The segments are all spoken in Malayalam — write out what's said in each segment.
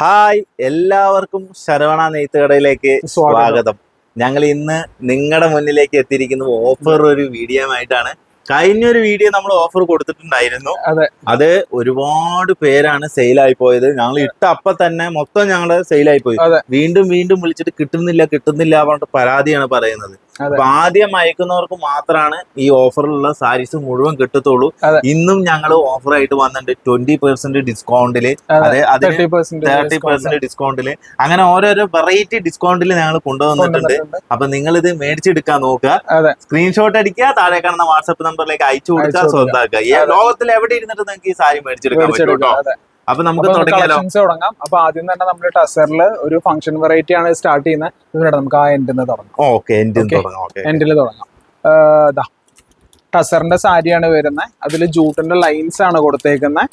ഹായ് എല്ലാവർക്കും ശരവണ നെയ്ത്തുകടയിലേക്ക് കടയിലേക്ക് സ്വാഗതം. ഞങ്ങൾ ഇന്ന് നിങ്ങളുടെ മുന്നിലേക്ക് എത്തിയിരിക്കുന്നത് ഓഫർ ഒരു വീഡിയോ ആയിട്ടാണ്. കഴിഞ്ഞൊരു വീഡിയോ നമ്മൾ ഓഫർ കൊടുത്തിട്ടുണ്ടായിരുന്നു. അതെ. ഒരുപാട് പേരാണ് സെയിലായി പോയത്. ഞങ്ങൾ ഇട്ട അപ്പൊ തന്നെ മൊത്തം ഞങ്ങൾ സെയിലായി പോയി. വീണ്ടും വീണ്ടും വിളിച്ചിട്ട് കിട്ടുന്നില്ല കിട്ടുന്നില്ല പറഞ്ഞിട്ട് പരാതിയാണ് പറയുന്നത്. അപ്പൊ ആദ്യം അയക്കുന്നവർക്ക് മാത്രമാണ് ഈ ഓഫറിലുള്ള സാരീസ് മുഴുവൻ കിട്ടത്തുള്ളൂ. ഇന്നും ഞങ്ങൾ ഓഫർ ആയിട്ട് വന്നിട്ടുണ്ട് ട്വന്റി പെർസെന്റ് ഡിസ്കൗണ്ടിൽ. തേർട്ടി പെർസെന്റ് ഡിസ്കൗണ്ടിൽ. അങ്ങനെ ഓരോരോ വെറൈറ്റി ഡിസ്കൗണ്ടിൽ ഞങ്ങൾ കൊണ്ടുവന്നിട്ടുണ്ട്. അപ്പൊ നിങ്ങൾ ഇത് മേടിച്ചെടുക്കാൻ നോക്കുക. സ്ക്രീൻഷോട്ട് അടിക്കുക താഴെ കാണുന്ന വാട്സ്ആപ്പ് നമ്പറിലേക്ക് അയച്ചു കൊടുക്കുക സ്വന്തമാക്കുക. ലോകത്തിൽ എവിടെ ഇരുന്നിട്ട് നിങ്ങൾക്ക് ഈ സാരി മേടിച്ചെടുക്കാൻ പറ്റും കേട്ടോ. അപ്പൊ നമുക്ക് തുടങ്ങാം. അപ്പൊ ആദ്യം തന്നെ നമ്മൾ ടസറിൽ ഒരു ഫംഗ്ഷൻ വെറൈറ്റി ആണ് സ്റ്റാർട്ട് ചെയ്യുന്നത് ഇവിടെ നമുക്ക് ആ എൻഡിൽ നിന്ന് തുടങ്ങാം. ഓക്കെ എൻഡിൽ തുടങ്ങാം. ഇതാ ടസറിന്റെ സാരിയാണ് വരുന്നത് അതിൽ ജൂട്ടിന്റെ ലൈൻസ് ആണ് കൊടുത്തേക്കുന്നത്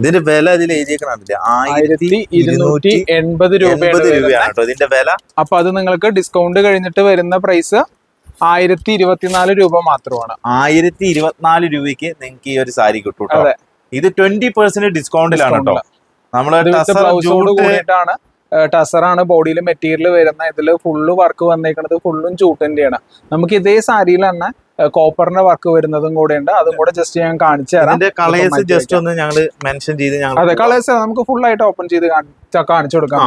ഇതിന്റെ വില ഇതിൽ എഴുതിയേക്കണില്ല ആയിരത്തി ഇരുന്നൂറ്റി എൺപത് രൂപയാണ് ഇതിന്റെ വില? അപ്പൊ അത് നിങ്ങൾക്ക് ഡിസ്കൗണ്ട് കഴിഞ്ഞിട്ട് വരുന്ന പ്രൈസ് ആയിരത്തി ഇരുപത്തിനാല് രൂപ മാത്രമാണ്. ആയിരത്തി ഇരുപത്തിനാല് രൂപയ്ക്ക് നിങ്ങൾക്ക് ഈ ഒരു സാരി കിട്ടും കേട്ടോ അതെ. ഇത് ട്വന്റി പെർസെന്റ് ഡിസ്കൗണ്ടിലാണ് കേട്ടോ നമ്മൾ ടസറാണ് ബോഡിയിൽ മെറ്റീരിയൽ വരുന്ന ഇതിൽ ഫുള്ള് വർക്ക് വന്നേക്കുന്നത് ഫുള്ളും ചൂട്ടിന്റെയാണ് നമുക്ക് ഇതേ സാരിയിൽ തന്നെ കോപ്പറിന്റെ വർക്ക് വരുന്നതും കൂടെ ഉണ്ട്. അതും കൂടെ ജസ്റ്റ് ഞാൻ കാണിച്ചു തരാം. കളേഴ്സ് ജസ്റ്റ് ഒന്ന് ഞങ്ങൾ മെൻഷൻ ചെയ്ത് അതെ കളേഴ്സ് നമുക്ക് ഫുൾ ആയിട്ട് ഓപ്പൺ ചെയ്ത് കാണിച്ചു കൊടുക്കാം.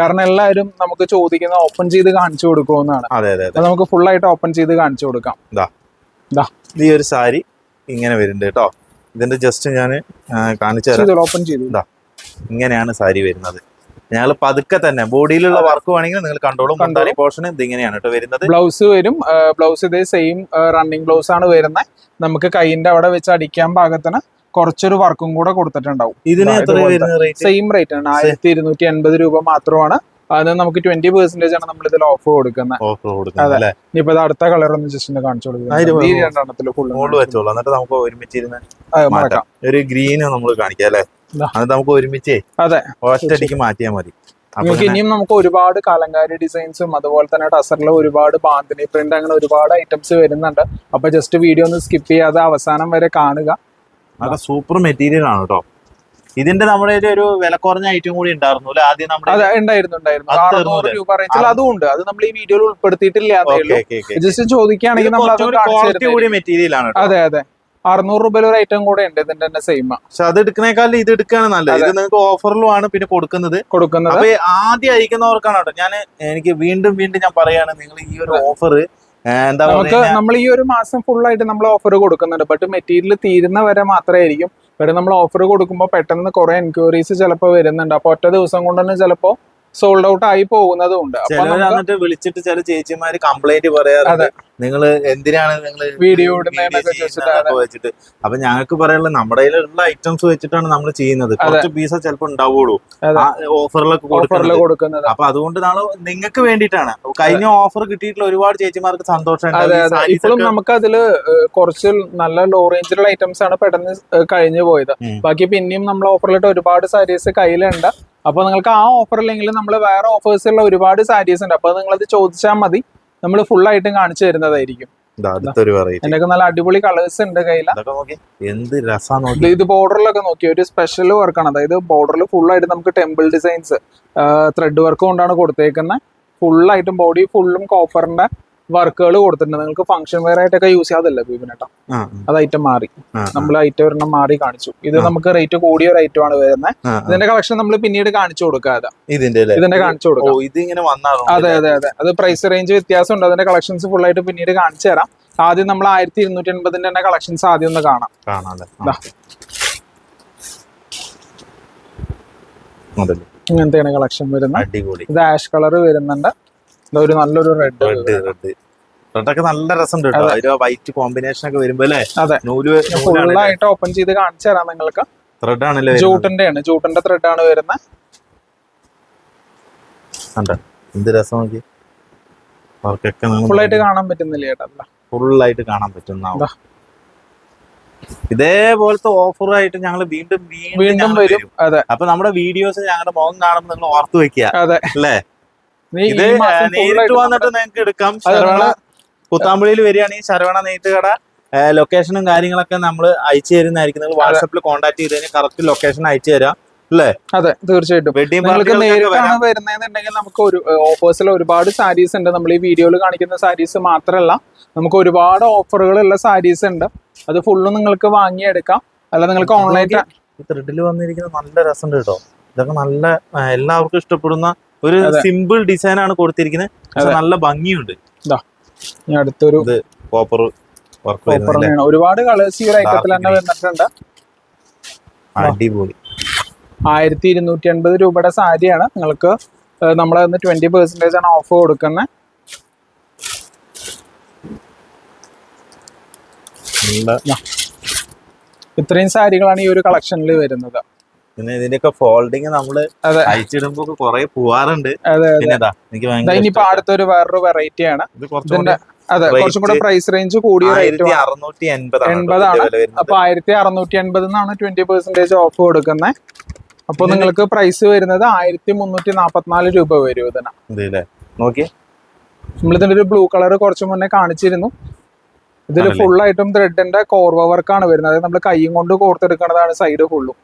കാരണം എല്ലാവരും നമുക്ക് ചോദിക്കുന്ന ഓപ്പൺ ചെയ്ത് കാണിച്ചു കൊടുക്കുമെന്നാണ്. അതെ അതെ അതെ. നമുക്ക് ഫുൾ ആയിട്ട് ഓപ്പൺ ചെയ്ത് കാണിച്ചു കൊടുക്കാം. ഈ ഒരു സാരി ഇങ്ങനെ വരുന്നുണ്ട് കേട്ടോ ഇതിന്റെ ജസ്റ്റ് ഞാൻ കാണിച്ചു തരാം. ഓപ്പൺ ചെയ്തു ഇങ്ങനെയാണ് സാരി വരുന്നത്. ഞങ്ങൾ പതുക്കെ തന്നെ ബോഡിയിലുള്ള വർക്ക് വേണമെങ്കിൽ നിങ്ങൾ കണ്ടോളും. പോർഷൻ ഇതിങ്ങനെയാണ് കേട്ടോ വരുന്നത്. ബ്ലൗസ് വരും ബ്ലൗസ് ഇതേ സെയിം റണ്ണിങ് ബ്ലൗസ് ആണ് വരുന്നത്. നമുക്ക് കൈയിന്റെ അവിടെ വെച്ച് അടിക്കാൻ പാകത്തിന് കുറച്ചൊരു വർക്കും കൂടെ കൊടുത്തിട്ടുണ്ടാവും. ഇതിന് സെയിം റേറ്റ് ആണ്. ആയിരത്തി ഇരുന്നൂറ്റി എൺപത് രൂപ മാത്രമാണ് അത് നമുക്ക് ട്വന്റി പെർസെന്റേജ് ആണ് നമ്മൾ ഇതിൽ ഓഫ് കൊടുക്കുന്നത് ഓഫർ കൊടുക്കുന്നത്. അല്ലേ? ഇനിയിപ്പോ അടുത്ത കളർ ഒന്ന് ജസ്റ്റ് ഒന്ന് കാണിച്ചു അതിന് കൊടുക്കുന്നത് ഈ രണ്ടെണ്ണത്തിൽ മുകളിൽ ഫുള്ള് വെച്ചോളൂ. എന്നിട്ട് നമുക്ക് ഒരുമിച്ചിരുന്ന് മറക്കാം മാറ്റാം. ഒരു ഗ്രീന് നമ്മൾ കാണിക്കാം അല്ലേ? ഇതാ. നമുക്ക് ഒരുമിച്ചേ അതെ. ഒറ്റടിക്ക് മാറ്റിയാൽ മതി. ഇനിയും നമുക്ക് ഒരുപാട് കാലങ്കാരി ഡിസൈൻസും അതുപോലെ തന്നെ ടസറിൽ ഒരുപാട് ബാന്തിനി പ്രിന്റ് അങ്ങനെ ഒരുപാട് ഐറ്റംസ് വരുന്നുണ്ട്. അപ്പൊ ജസ്റ്റ് വീഡിയോ ഒന്ന് സ്കിപ്പ് ചെയ്യാതെ അവസാനം വരെ കാണുക. നല്ല സൂപ്പർ മെറ്റീരിയൽ ആണ് കേട്ടോ ഇതിന്റെ നമ്മുടെ ഒരു വില കുറഞ്ഞ ഐറ്റം കൂടി ഉണ്ടായിരുന്നു അല്ലെ? ആദ്യം നമ്മുടെ ഉണ്ടായിരുന്നു ഉണ്ടായിരുന്നു. അറുന്നൂറ് രൂപ റേഞ്ചിൽ അതും ഉണ്ട്. അത് നമ്മൾ ഈ വീഡിയോയിൽ ഉൾപ്പെടുത്തിയിട്ടില്ല ജസ്റ്റ് ചോദിക്കുകയാണെങ്കിൽ ക്വാളിറ്റി കൂടിയ മെറ്റീരിയലാണ് അതെ അതെ. അറുന്നൂറ് രൂപയിൽ ഒരു ഐറ്റം കൂടെ ഉണ്ട്. ഇതിന്റെ തന്നെ സെയിം പക്ഷെ അത് എടുക്കുന്നേക്കാൾ ഇത് എടുക്കുകയാണ് നല്ലത്. ഇത് നിങ്ങൾക്ക് ഓഫറിലുമാണ് പിന്നെ കൊടുക്കുന്നത്. കൊടുക്കുന്നത്. അപ്പൊ ആദ്യം അയക്കുന്നവർക്കാണ് കേട്ടോ. ഞാൻ എനിക്ക് വീണ്ടും വീണ്ടും ഞാൻ പറയാണ് നിങ്ങൾ ഈ ഒരു ഓഫർ എന്താ നമുക്ക് നമ്മൾ ഈ ഒരു മാസം ഫുൾ ആയിട്ട് നമ്മൾ ഓഫർ കൊടുക്കുന്നുണ്ട്. ബട്ട് മെറ്റീരിയൽ തീരുന്ന വരെ മാത്രമായിരിക്കും ഇവിടെ നമ്മൾ ഓഫർ കൊടുക്കുമ്പോൾ പെട്ടെന്ന് കുറേ എൻക്വയറീസ് ചിലപ്പോൾ വരുന്നുണ്ട്. അപ്പോൾ ഒറ്റ ദിവസം കൊണ്ട് തന്നെ ചിലപ്പോൾ സോൾഡ് ഔട്ട് ആയി പോകുന്നതും ഉണ്ട് എന്നിട്ട് വിളിച്ചിട്ട് ചില ചേച്ചിമാര് കംപ്ലൈന്റ് പറയാറുണ്ട്. നിങ്ങൾ എന്തിനാണ് നിങ്ങൾ വീഡിയോ വെച്ചിട്ട്. അപ്പൊ ഞങ്ങൾക്ക് പറയാനുള്ളത് നമ്മുടെ കയ്യിലുള്ള ഐറ്റംസ് വെച്ചിട്ടാണ് നമ്മൾ ചെയ്യുന്നത്. കുറച്ച് പീസ ചിലപ്പോൾ ഉണ്ടാവുള്ളൂ. ഓഫറിലൊക്കെ കൊടുക്കുന്നത്. അപ്പൊ അതുകൊണ്ട് നാളെ നിങ്ങൾക്ക് വേണ്ടിയിട്ടാണ്. കഴിഞ്ഞ ഓഫർ കിട്ടിയിട്ടുള്ള ഒരുപാട് ചേച്ചിമാർക്ക് സന്തോഷം ഇപ്പോഴും നമുക്ക് അതിൽ കുറച്ച് നല്ല ലോ റേഞ്ചിലുള്ള ഐറ്റംസ് ആണ് പെട്ടെന്ന് കഴിഞ്ഞു പോയത്. ബാക്കി പിന്നെയും നമ്മൾ ഓഫറിലിട്ട് ഒരുപാട് സാരീസ് കയ്യിലുണ്ട്. അപ്പൊ നിങ്ങൾക്ക് ആ ഓഫർ ഇല്ലെങ്കിൽ നമ്മൾ വേറെ ഓഫേഴ്സ് ഉള്ള ഒരുപാട് സാരീസ് ഉണ്ട്. അപ്പൊ നിങ്ങളത് ചോദിച്ചാൽ മതി. നമ്മൾ ഫുൾ ആയിട്ടും കാണിച്ചു തരുന്നതായിരിക്കും. എന്നൊക്കെ നല്ല അടിപൊളി കളേഴ്സ് ഉണ്ട് കയ്യിൽ ഇത് ബോർഡറിലൊക്കെ നോക്കി. ഒരു സ്പെഷ്യൽ വർക്കാണ് അതായത് ബോർഡറിൽ ഫുൾ ആയിട്ട് നമുക്ക് ടെമ്പിൾ ഡിസൈൻസ് ത്രെഡ് വർക്ക് കൊണ്ടാണ് കൊടുത്തേക്കുന്നത് ഫുൾ ആയിട്ടും ബോഡി ഫുള്ളും കോപ്പറിന്റെ വർക്കുകൾ കൊടുത്തിട്ടുണ്ട്. നിങ്ങൾക്ക് ഫംഗ്ഷൻ വെയർ ആയിട്ടൊക്കെ യൂസ് ചെയ്യാതല്ല ബീബിനേട്ടാ അത് ഐറ്റം മാറി. നമ്മൾ ഐറ്റം ഒരെണ്ണം മാറി കാണിച്ചു. ഇത് നമുക്ക് റേറ്റ് കൂടിയ ഒരു ഐറ്റം ആണ് വരുന്നത്. ഇതിന്റെ കളക്ഷൻ നമ്മൾ പിന്നീട് കാണിച്ചു കൊടുക്കാതെ ഇതിന്റെ ഇതിന്റെ കാണിച്ചു കൊടുക്കും. കൊടുക്കാം ഇത് ഇങ്ങനെ വന്നാണോ? അതെ അതെ അതെ. അത് പ്രൈസ് റേഞ്ച് വ്യത്യാസം ഉണ്ട് അതിന്റെ കളക്ഷൻസ് ഫുൾ ആയിട്ട് പിന്നീട് കാണിച്ചു തരാം. ആദ്യം നമ്മൾ ആയിരത്തി ഇരുന്നൂറ്റി എൺപതിന്റെ തന്നെ കളക്ഷൻസ് ആദ്യം ഒന്ന് കാണാം. ഇങ്ങനത്തെയാണ് കളക്ഷൻ വരുന്നത്. ഇത് ആഷ് കളർ വരുന്നുണ്ട്. ഒരു നല്ലൊരു റെഡ് റെഡ് റെഡൊക്കെ നല്ല രസമുണ്ട് കേട്ടോ. വൈറ്റ് കോമ്പിനേഷൻ ഒക്കെ വരുമ്പോ അല്ലേ? അതെ. നൂൽ ഫുള്ളായിട്ട് ഓപ്പൺ ചെയ്ത് കാണിച്ചു തരാം നിങ്ങൾക്ക്. ത്രെഡ് ആണല്ലേ? ജൂട്ടിന്റെ ആണ് ജൂട്ടിന്റെ ത്രെഡ് ആണ് വരുന്നത്. എന്ത് രസം നോക്കി. വർക്കൊക്കെ ഫുൾ ആയിട്ട് കാണാൻ പറ്റുന്നില്ല ചേട്ടാ ഫുൾ ആയിട്ട് കാണാൻ പറ്റുന്ന ഇതേപോലത്തെ ഓഫറായിട്ട് ഞങ്ങൾ വീണ്ടും വീണ്ടും വരും. അതെ. അപ്പൊ നമ്മുടെ വീഡിയോസ് ഞങ്ങളുടെ മുഖം കാണുമ്പോൾ നിങ്ങൾ ഓർത്ത് വെക്കുക. അതെ. അല്ലേ? ഇത് നേരിട്ട് വന്നിട്ട് നിങ്ങൾക്ക് എടുക്കാം. കുത്താമ്പുള്ളിയിൽ വരികയാണെങ്കിൽ ശരവണ നെയ്ത്തുകട ലൊക്കേഷനും കാര്യങ്ങളൊക്കെ നമ്മൾ അയച്ചു തരുന്നതായിരിക്കും. നിങ്ങൾ വാട്സപ്പിൽ കോൺടാക്ട് ചെയ്ത് കഴിഞ്ഞാൽ കറക്റ്റ് ലൊക്കേഷൻ അയച്ചു തരാം. അല്ലേ? അതെ തീർച്ചയായിട്ടും. വെഡിങ് നിങ്ങൾക്ക് നേരിട്ടാണ് വരുന്നതെന്നുണ്ടെങ്കിൽ നമുക്ക് ഒരു ഓഫേഴ്സിൽ ഒരുപാട് സാരീസ് ഉണ്ട്. നമ്മൾ ഈ വീഡിയോയിൽ കാണിക്കുന്ന സാരീസ് മാത്രമല്ല നമുക്ക് ഒരുപാട് ഓഫറുകളുള്ള സാരീസ് ഉണ്ട്. അത് ഫുള്ളും നിങ്ങൾക്ക് വാങ്ങിയെടുക്കാം. അല്ല നിങ്ങൾക്ക് ഓൺലൈൻ ത്രെഡിൽ വന്നിരിക്കുന്ന നല്ല രസമുണ്ട് കേട്ടോ. ഇതൊക്കെ നല്ല എല്ലാവർക്കും ഇഷ്ടപ്പെടുന്ന ഒരു സിമ്പിൾ ഡിസൈൻ ആണ് കൊടുത്തിരിക്കുന്നത്. നല്ല ഭംഗിയുണ്ട്. അടുത്തൊരു കോപ്പർ വർക്ക് ഒരുപാട് കളേഴ്സ് ഈ ഒരു ഐറ്റത്തിൽ തന്നെ വന്നിട്ടുണ്ട്. അടിപൊളി. ആയിരത്തി ഇരുന്നൂറ്റി അൻപത് രൂപയുടെ സാരിയാണ്. നിങ്ങൾക്ക് നമ്മളെ നിന്ന് ട്വന്റി പെർസെന്റേജ് ആണ് ഓഫ് കൊടുക്കുന്നത് ഇത്രയും സാരികളാണ് ഈ ഒരു കളക്ഷനിൽ വരുന്നത്. പിന്നെ ഇതിന്റെയൊക്കെ ഫോൾഡിങ് നമ്മൾ അയച്ചിടുമ്പോ കൊറേ പോവാറുണ്ട്. പിന്നെ ഇനിയിപ്പോ. അടുത്തൊരു വേറൊരു വെറൈറ്റി ആണ്. അതെ കുറച്ചും കൂടെ പ്രൈസ് റേഞ്ച് കൂടിയ റേറ്റ് എൺപതാണ് അപ്പൊ ആയിരത്തി അറുന്നൂറ്റി എൺപത് എന്നാണ് ട്വന്റി പെർസെന്റേജ് ഓഫ് കൊടുക്കുന്നത് അപ്പൊ നിങ്ങൾക്ക് പ്രൈസ് വരുന്നത് ആയിരത്തി മുന്നൂറ്റി നാപ്പത്തിനാല് രൂപ വരും ഇതിന്. നമ്മളിതിന്റെ ഒരു ബ്ലൂ കളർ കുറച്ച് മുന്നേ കാണിച്ചിരുന്നു. ഇതിൽ? ഫുൾ ആയിട്ടും ത്രെഡിന്റെ കോർവ വർക്കാണ് വരുന്നത്. അതായത് നമ്മൾ കൈയും കൊണ്ട് കോർത്തെടുക്കുന്നതാണ് സൈഡ് ഫുള്ളും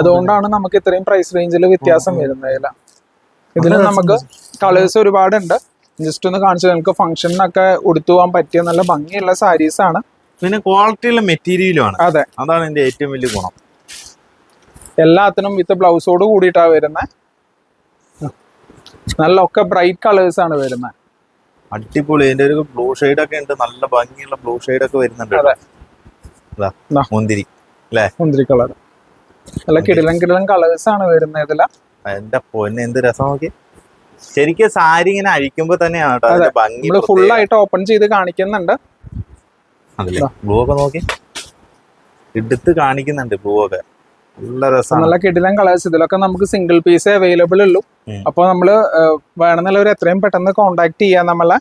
അതുകൊണ്ടാണ് നമുക്ക് ഇത്രയും പ്രൈസ് റേഞ്ചിൽ വ്യത്യാസം വരുന്നതില്ല. ഇതിൽ നമുക്ക് കളേഴ്സ് ഒരുപാടുണ്ട്. ജസ്റ്റ് ഒന്ന് കാണിച്ചു നിങ്ങൾക്ക് ഫംഗ്ഷനൊക്കെ ഉടുത്തു പോകാൻ പറ്റിയ നല്ല ഭംഗിയുള്ള സാരീസ് ആണ്. പിന്നെ ക്വാളിറ്റിയുള്ള മെറ്റീരിയലും ആണ്. അതെ. അതാണ് എന്റെ ഏറ്റവും വലിയ ഗുണം. എല്ലാത്തിനും വിത്ത് ബ്ലൗസോട് കൂടിയിട്ടാണ് വരുന്നത് നല്ല ഒക്കെ ബ്രൈറ്റ് കളേഴ്സ് ആണ് വരുന്നത് അടിപൊളി. ഇതിന്റെ ഒരു ബ്ലൂ ഷെയ്ഡ് ഒക്കെ ഉണ്ട്. നല്ല ഭംഗിയുള്ള ബ്ലൂ ഷെയ്ഡ് ഒക്കെ വരുന്നുണ്ട് മുന്തിരി അല്ലേ. മുന്തിരി കളർ നല്ല കിടിലം കിടിലം കളേഴ്സ് ആണ് വരുന്നത് ഇതിൽ. എന്റെ പൊന്നെ എന്ത് രസം നോക്കി ശരിക്കും സാരി ഇങ്ങനെ അഴിക്കുമ്പോ തന്നെയാണ് ഭംഗി ഫുൾ ആയിട്ട് ഓപ്പൺ ചെയ്ത് കാണിക്കുന്നുണ്ട്. അതല്ലേ ബ്ലൂ ഒക്കെ നോക്കി. എടുത്ത് കാണിക്കുന്നുണ്ട് ബ്ലൂ ഒക്കെ. നല്ല കിടിലം കളേഴ്സ് ഇതിലൊക്കെ നമുക്ക് സിംഗിൾ പീസ് അവൈലബിൾ ഉള്ളൂ. അപ്പൊ നമ്മൾ വേണമെന്നുള്ളവർ എത്രയും പെട്ടെന്ന് കോണ്ടാക്ട് ചെയ്യാം നമ്മളെ.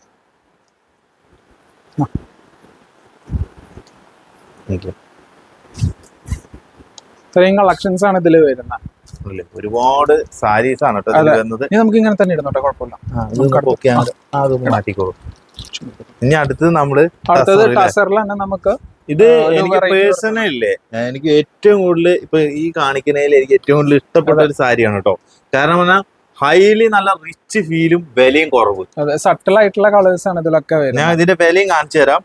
ഇത്രയും കളക്ഷൻസ് ആണ് ഇതിൽ വരുന്നത് ഒരുപാട് സാരീസ് ആണ് കേട്ടോ നമുക്ക് ഇങ്ങനെ തന്നെ ഇടുന്നുട്ടോ കുഴപ്പമില്ല. ആ, അതൊന്ന് മാറ്റിക്കോളൂ ഇനി അടുത്തത് നമ്മൾ അടുത്തത് ടസറിൽ തന്നെ നമുക്ക് ഇത് എനിക്ക് ഇല്ലേ? എനിക്ക് ഏറ്റവും കൂടുതൽ ഇപ്പൊ ഈ കാണിക്കുന്നതിൽ എനിക്ക് ഏറ്റവും കൂടുതൽ ഇഷ്ടപ്പെട്ട ഒരു സാരിയാണ് കേട്ടോ. കാരണം പറഞ്ഞാൽ ഹൈലി നല്ല റിച്ച് ഫീലും വിലയും കുറവ്. സട്ടിൽ ആയിട്ടുള്ള കളേഴ്സ് ആണ് ഇതിലൊക്കെ ഞാൻ ഇതിന്റെ വിലയും കാണിച്ചു തരാം.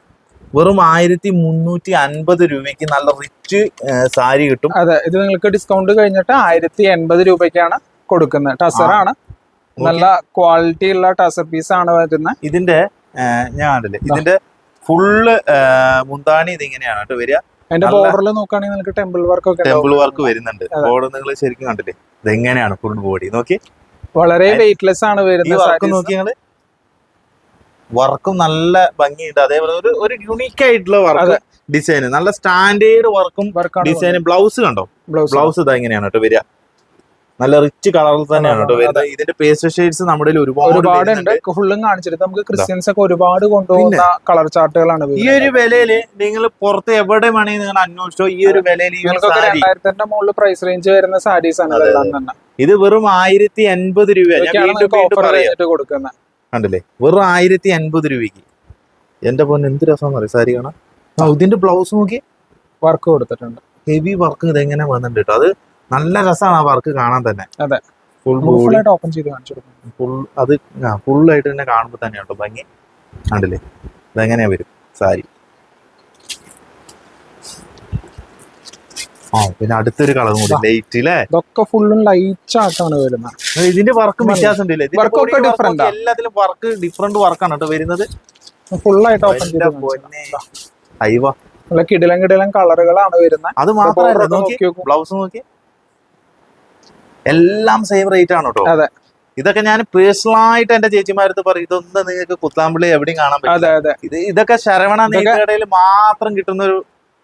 വെറും ആയിരത്തി മുന്നൂറ്റി അൻപത് രൂപയ്ക്ക് നല്ല റിച്ച് സാരി കിട്ടും. അതെ ഇത് നിങ്ങൾക്ക് ഡിസ്കൗണ്ട് കഴിഞ്ഞിട്ട് ആയിരത്തി എൺപത് രൂപയ്ക്കാണ് കൊടുക്കുന്നത്. ടസറാണ് നല്ല ക്വാളിറ്റി ഉള്ള ടസർ പീസ് ആണ് വരുന്നത്. ഇതിന്റെ ഞാൻ കണ്ടില്ലേ? ഇതിന്റെ ഫുള്ള് മുന്താണി ഇതിങ്ങനെയാണ് കേട്ടോ വരിക. ബോർഡറിൽ നോക്കുകയാണെങ്കിൽ നിങ്ങൾക്ക് ടെമ്പിൾ വർക്ക് ഒക്കെ ടെമ്പിൾ വർക്ക് വരുന്നുണ്ട്. ബോർഡ് നിങ്ങൾ ശരിക്കും കണ്ടില്ലേ? ഇതെങ്ങനെയാണ് ഫുൾ ബോഡി നോക്കി. വളരെ വെയിറ്റ്ലെസ് ആണ് വരുന്നത് വരുന്ന വർക്ക് sarees. നോക്കി വർക്കും നല്ല ഭംഗിയുണ്ട്. അതേപോലെ ഒരു ഒരു യുണീക്ക് ആയിട്ടുള്ള വർക്ക് ഡിസൈന് ഡിസൈൻ നല്ല സ്റ്റാൻഡേർഡ് വർക്കും ഡിസൈനും ബ്ലൗസ് കണ്ടോ? ബ്ലൗസ് ബ്ലൗസ് ഇതാ ഇങ്ങനെയാണ് കേട്ടോ വരിക. നല്ല റിച്ച് കളറിൽ തന്നെയാണ് കേട്ടോ വരുന്നത്. ഇതിന്റെ പേസ്റ്റ് ഷെയ്ഡ്സ് നമ്മുടെ ഒരുപാട് ഒരുപാട് ഉണ്ട്. ഫുള്ളും കാണിച്ചിട്ട് നമുക്ക് ക്രിസ്ത്യൻസ് ഒക്കെ ഒരുപാട് കൊണ്ടുപോകുന്ന കളർ ചാർട്ടുകളാണ് ഈ ഒരു വിലയിൽ നിങ്ങൾ പുറത്ത് എവിടെ വേണമെങ്കിൽ നിങ്ങൾ അന്വേഷിച്ചോ ഈ ഒരു വിലയിൽ രണ്ടായിരത്തിന്റെ മുകളിൽ പ്രൈസ് റേഞ്ച് വരുന്ന സാരീസ് ആണ് തന്നെ. ഇത് വെറും ആയിരത്തി എൺപത് രൂപ പറയാം. കണ്ടില്ലേ? വെറും ആയിരത്തി അൻപത് രൂപയ്ക്ക്. എന്റെ പൊന്ന് എന്ത് രസം അറിയാം? സാരി കാണാൻ. ഇതിന്റെ ബ്ലൗസ് നോക്കി വർക്ക് കൊടുത്തിട്ടുണ്ട്. ഹെവി വർക്ക് ഇതെങ്ങനെ വന്നിട്ടുണ്ട് കേട്ടോ അത് നല്ല രസമാണ് ആ വർക്ക് കാണാൻ തന്നെ. അതെ. ഫുൾ ബോഡി ഓപ്പൺ ചെയ്ത് കാണിച്ചു ഫുൾ അത് ഫുൾ ആയിട്ട് തന്നെ കാണുമ്പോൾ തന്നെ കേട്ടോ ഭംഗി? കണ്ടില്ലേ? അതെങ്ങനെയാ വരും സാരി? ആ പിന്നെ അടുത്തൊരു കളർ കൂടി ലൈറ്റ് അല്ലേ ഇതൊക്കെ ഫുള്ളും ലൈറ്റ് ആയിട്ടാണ് വരുന്നത്. ഇതിന്റെ വർക്ക്. വ്യത്യാസം. എല്ലാത്തിലും വർക്ക് ഡിഫറെന്റ് വർക്കാണ് കേട്ടോ വരുന്നത്. ഫുള്ളായിട്ട് ഓപ്പൺ ചെയ്ത് കിടിലം കിടിലം കളറുകളാണ് വരുന്നത്. അത് മാത്രമല്ല ബ്ലൗസ് നോക്കി എല്ലാം സെയിം റേറ്റ് ആണ് കേട്ടോ അതെ. ഇതൊക്കെ ഞാൻ പേഴ്സണൽ ആയിട്ട് എന്റെ ചേച്ചിമാരത്ത് പറയും ഇതൊന്നും നിങ്ങൾക്ക് കുത്താമ്പിളി എവിടെയും കാണാൻ പറ്റില്ല. ഇത് ഇതൊക്കെ ശരവണ നീക്കടയിൽ നെയ്ത്തുകടയിൽ മാത്രം കിട്ടുന്ന ഒരു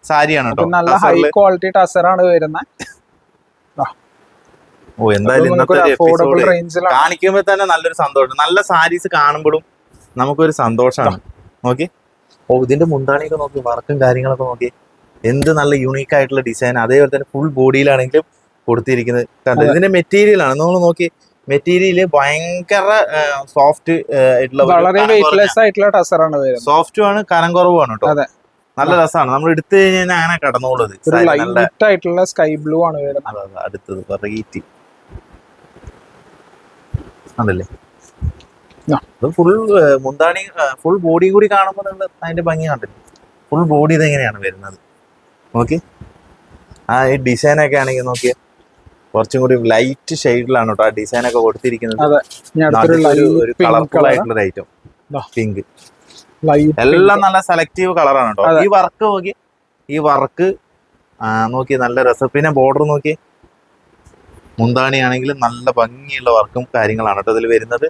സാരിയാണ് കേട്ടോ നല്ല ഹൈ. ക്വാളിറ്റി ടസറാണ് വരുന്നത് ഓ എന്തായാലും ഇന്നത്തെ എപ്പിസോഡ് കാണിക്കുമ്പോൾ തന്നെ നല്ലൊരു സന്തോഷം. നല്ല സാരീസ് കാണുമ്പോഴും നമുക്കൊരു സന്തോഷമാണ് നോക്കി. ഓ ഇതിന്റെ മുണ്ടാണിയൊക്കെ നോക്കി വർക്കും കാര്യങ്ങളൊക്കെ നോക്കി. എന്ത് നല്ല യുണീക്ക് ആയിട്ടുള്ള ഡിസൈൻ അതേപോലെ തന്നെ ഫുൾ ബോഡിയിലാണെങ്കിലും കൊടുത്തിരിക്കുന്നത്. കണ്ടത് ഇതിന്റെ മെറ്റീരിയൽ ആണ്. നമ്മൾ നോക്കി മെറ്റീരിയൽ ഭയങ്കര സോഫ്റ്റ് ആയിട്ടുള്ള വളരെ വെയിറ്റ്ലെസ് ആയിട്ടുള്ള ടസറാണ് സോഫ്റ്റും ആണ് കനം കുറവാണ് കേട്ടോ. അതെ. നല്ല രസമാണ് നമ്മൾ എടുത്തു കഴിഞ്ഞാൽ അങ്ങനെ കടന്നോളത് ലൈറ്റ് ആയിട്ടുള്ള സ്കൈ ബ്ലൂ ആണ് വരുന്നത്. അടുത്തത് വെറൈറ്റി അതല്ലേ. അത് ഫുൾ മുന്താണി ഫുൾ ബോഡി കൂടി കാണുമ്പോൾ അതിന്റെ ഭംഗി കണ്ടില്ലേ? ഫുൾ ബോഡി ഇതെങ്ങനെയാണ് വരുന്നത്? ഓക്കെ ആ ഈ ഡിസൈനൊക്കെ ആണെങ്കിൽ നോക്കിയേ. കുറച്ചും കൂടി ലൈറ്റ് ഷെയ്ഡിലാണ് കേട്ടോ ആ ഡിസൈൻ ഒക്കെ കൊടുത്തിരിക്കുന്നത്. കളർഫുൾ ആയിട്ടുള്ള ഐറ്റം പിങ്ക് എല്ലാം നല്ല സെലക്റ്റീവ് കളറാണ് കേട്ടോ. ഈ വർക്ക് നോക്കി. ഈ വർക്ക് നോക്കി നല്ല രസം. പിന്നെ ബോർഡർ നോക്കി. മുന്താണി ആണെങ്കിലും നല്ല ഭംഗിയുള്ള വർക്കും കാര്യങ്ങളാണ് കേട്ടോ ഇതിൽ വരുന്നത്.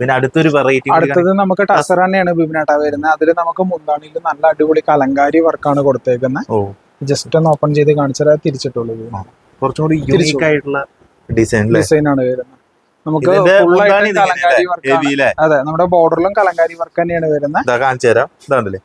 പിന്നെ അടുത്തൊരു വെറൈറ്റി അടുത്തത് നമുക്ക് ടസർ തന്നെയാണ് ബിബിനാട്ട വരുന്നത്. അതിൽ നമുക്ക് മുന്താണിയിൽ നല്ല അടിപൊളി കലങ്കാരി വർക്കാണ് കൊടുത്തേക്കുന്നത് ഓ. ജസ്റ്റ് ഒന്ന് ഓപ്പൺ ചെയ്ത് കാണിച്ചാൽ തിരിച്ചിട്ടുള്ളൂ കുറച്ചും കൂടി യൂണിക് ആയിട്ടുള്ള ഡിസൈൻ ഡിസൈൻ ആണ് വരുന്നത്. നമുക്ക് കലങ്കാരി അതെ നമ്മുടെ ബോർഡറിലും കലങ്കാരി വർക്ക് തന്നെയാണ് വരുന്നത്. കാണിച്ചു തരാം. ഇതാണ്ടല്ലേ?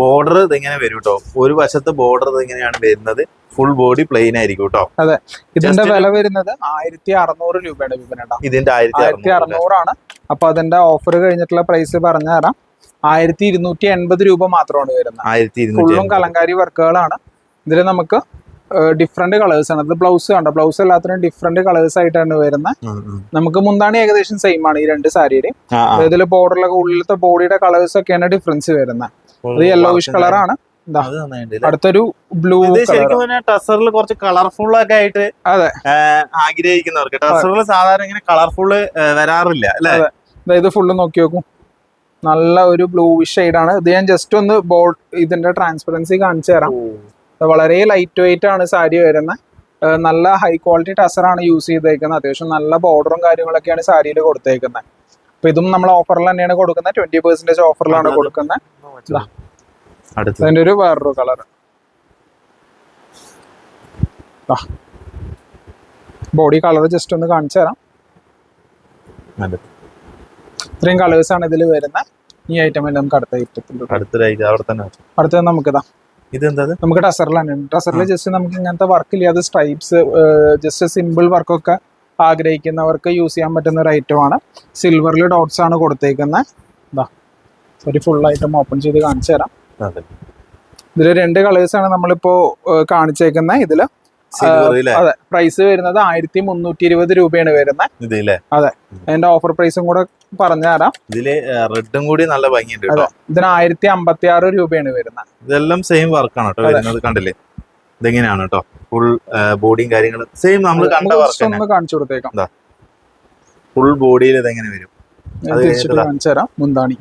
ബോർഡർ ഇതിങ്ങനെ വരും കേട്ടോ ഒരു വശത്ത് ബോർഡർ ഇതിങ്ങനെയാണ് വരുന്നത്. ഫുൾ ബോഡി പ്ലെയിൻ ആയിരിക്കും കേട്ടോ അതെ ഇതിന്റെ വില വരുന്നത് ആയിരത്തി അറുന്നൂറ് രൂപയാണ് വിപണ ഇതിന്റെ ആയിരത്തി ആയിരത്തി അറുന്നൂറ് അറുന്നൂറാണ് അപ്പൊ അതിന്റെ ഓഫർ കഴിഞ്ഞിട്ടുള്ള പ്രൈസ് പറഞ്ഞു തരാം ആയിരത്തി ഇരുന്നൂറ്റി എൺപത് രൂപ മാത്രമാണ് വരുന്നത്. ആയിരത്തി ഫുള്ളും ഇരുന്നൂറ്റി കലങ്കാരി വർക്കുകളാണ് ഇതിൽ നമുക്ക് ഡിഫറെന്റ് കളേഴ്സ് ആണ്. അത് ബ്ലൗസ് കണ്ടോ? ബ്ലൗസ് എല്ലാത്തിനും ഡിഫറെന്റ് കളേഴ്സ് ആയിട്ടാണ് വരുന്നത് നമുക്ക് മുന്താണി ഏകദേശം സെയിം ആണ് ഈ രണ്ട് സാരിയുടെയും. ഇതിൽ ബോർഡറിലൊക്കെ ഉള്ളിലത്തെ ബോഡിയുടെ കളേഴ്സ് ഒക്കെയാണ് ഡിഫറൻസ് വരുന്നത് അത് യെല്ലോയിഷ് കളറാണ് അടുത്തൊരു ബ്ലൂ ശരിക്കും ടസറിൽ കുറച്ച് കളർഫുൾ ഒക്കെ ആയിട്ട് അതെ. ആഗ്രഹിക്കുന്നവർക്ക്. ടസറിൽ സാധാരണ ഇങ്ങനെ കളർഫുൾ വരാറില്ല അതായത്. ഇത് ഫുള്ള് നോക്കി നോക്കും. നല്ല ഒരു ബ്ലൂ ആണ്. ഇത് ഞാൻ ജസ്റ്റ് ഒന്ന് ബോർഡ് ഇതിന്റെ ട്രാൻസ്പെറൻസി കാണിച്ചു തരാം. വളരെ ലൈറ്റ് വെയിറ്റ് ആണ് സാരി വരുന്നത് നല്ല ഹൈ ക്വാളിറ്റി ടസറാണ് യൂസ് ചെയ്തേക്കുന്നത് അത്യാവശ്യം നല്ല ബോർഡറും കാര്യങ്ങളൊക്കെയാണ് സാരിയിൽ കൊടുത്തേക്കുന്നത് അപ്പൊ ഇതും നമ്മൾ ഓഫറിൽ തന്നെയാണ് കൊടുക്കുന്നത് ട്വന്റി പെർസെന്റേജ് ഓഫറിലാണ്. കൊടുക്കുന്നത് അതിന്റെ ഒരു വേറൊരു കളർ ബോഡി കളർ ജസ്റ്റ് ഒന്ന് കാണിച്ചു തരാം. ഇത്രയും കളേഴ്സ് ആണ് ഇതിൽ വരുന്നത് ഈ ഐറ്റം നമുക്ക് അടുത്ത ഐറ്റത്തിൽ അടുത്തത് നമുക്ക് തന്നെ അടുത്തത് നമുക്കിതാ. ഇതെന്താ ഇത്? നമുക്ക് ടസറിലാണ് ടസറിൽ ജസ്റ്റ് നമുക്ക് ഇങ്ങനത്തെ വർക്ക് ഇല്ലാതെ സ്ട്രൈപ്സ് ജസ്റ്റ് സിമ്പിൾ വർക്കൊക്കെ ആഗ്രഹിക്കുന്നവർക്ക് യൂസ് ചെയ്യാൻ പറ്റുന്ന ഒരു ഐറ്റം ആണ് സിൽവറിൽ ഡോട്ട്സ് ആണ് കൊടുത്തേക്കുന്നത് ഇതാ ഒരു ഫുൾ ഐറ്റം ഓപ്പൺ ചെയ്ത് കാണിച്ചു തരാം. ഇതിൽ രണ്ട് കളേഴ്സാണ് നമ്മളിപ്പോൾ കാണിച്ചേക്കുന്നത് ഇല്ലേ? അതെ. പ്രൈസ് വരുന്നത് ആയിരത്തി മുന്നൂറ്റി ഇരുപത് രൂപയാണ് വരുന്നത് അതെ. അതിന്റെ ഓഫർ പ്രൈസും കൂടെ പറഞ്ഞു തരാം ഇതിൽ റെഡും കൂടി നല്ല ഭംഗിയുണ്ട് ഇതിന് ആയിരത്തി അമ്പത്തി ആറ് രൂപയാണ് വരുന്നത് ഇതെല്ലാം സെയിം വർക്കാണ് കേട്ടോ. വരുന്നത് കണ്ടില്ലേ? ഇതെങ്ങനെയാണ് കേട്ടോ? ഫുൾ ബോഡിയും കാര്യങ്ങളും സെയിം നമ്മൾ കണ്ട വർക്ക് ഒന്ന് കാണിച്ചു കൊടുത്തേക്കാം. ഫുൾ ബോഡിയിൽ ഇതെങ്ങനെ വരും? കാണിച്ചു തരാം മുന്താണി.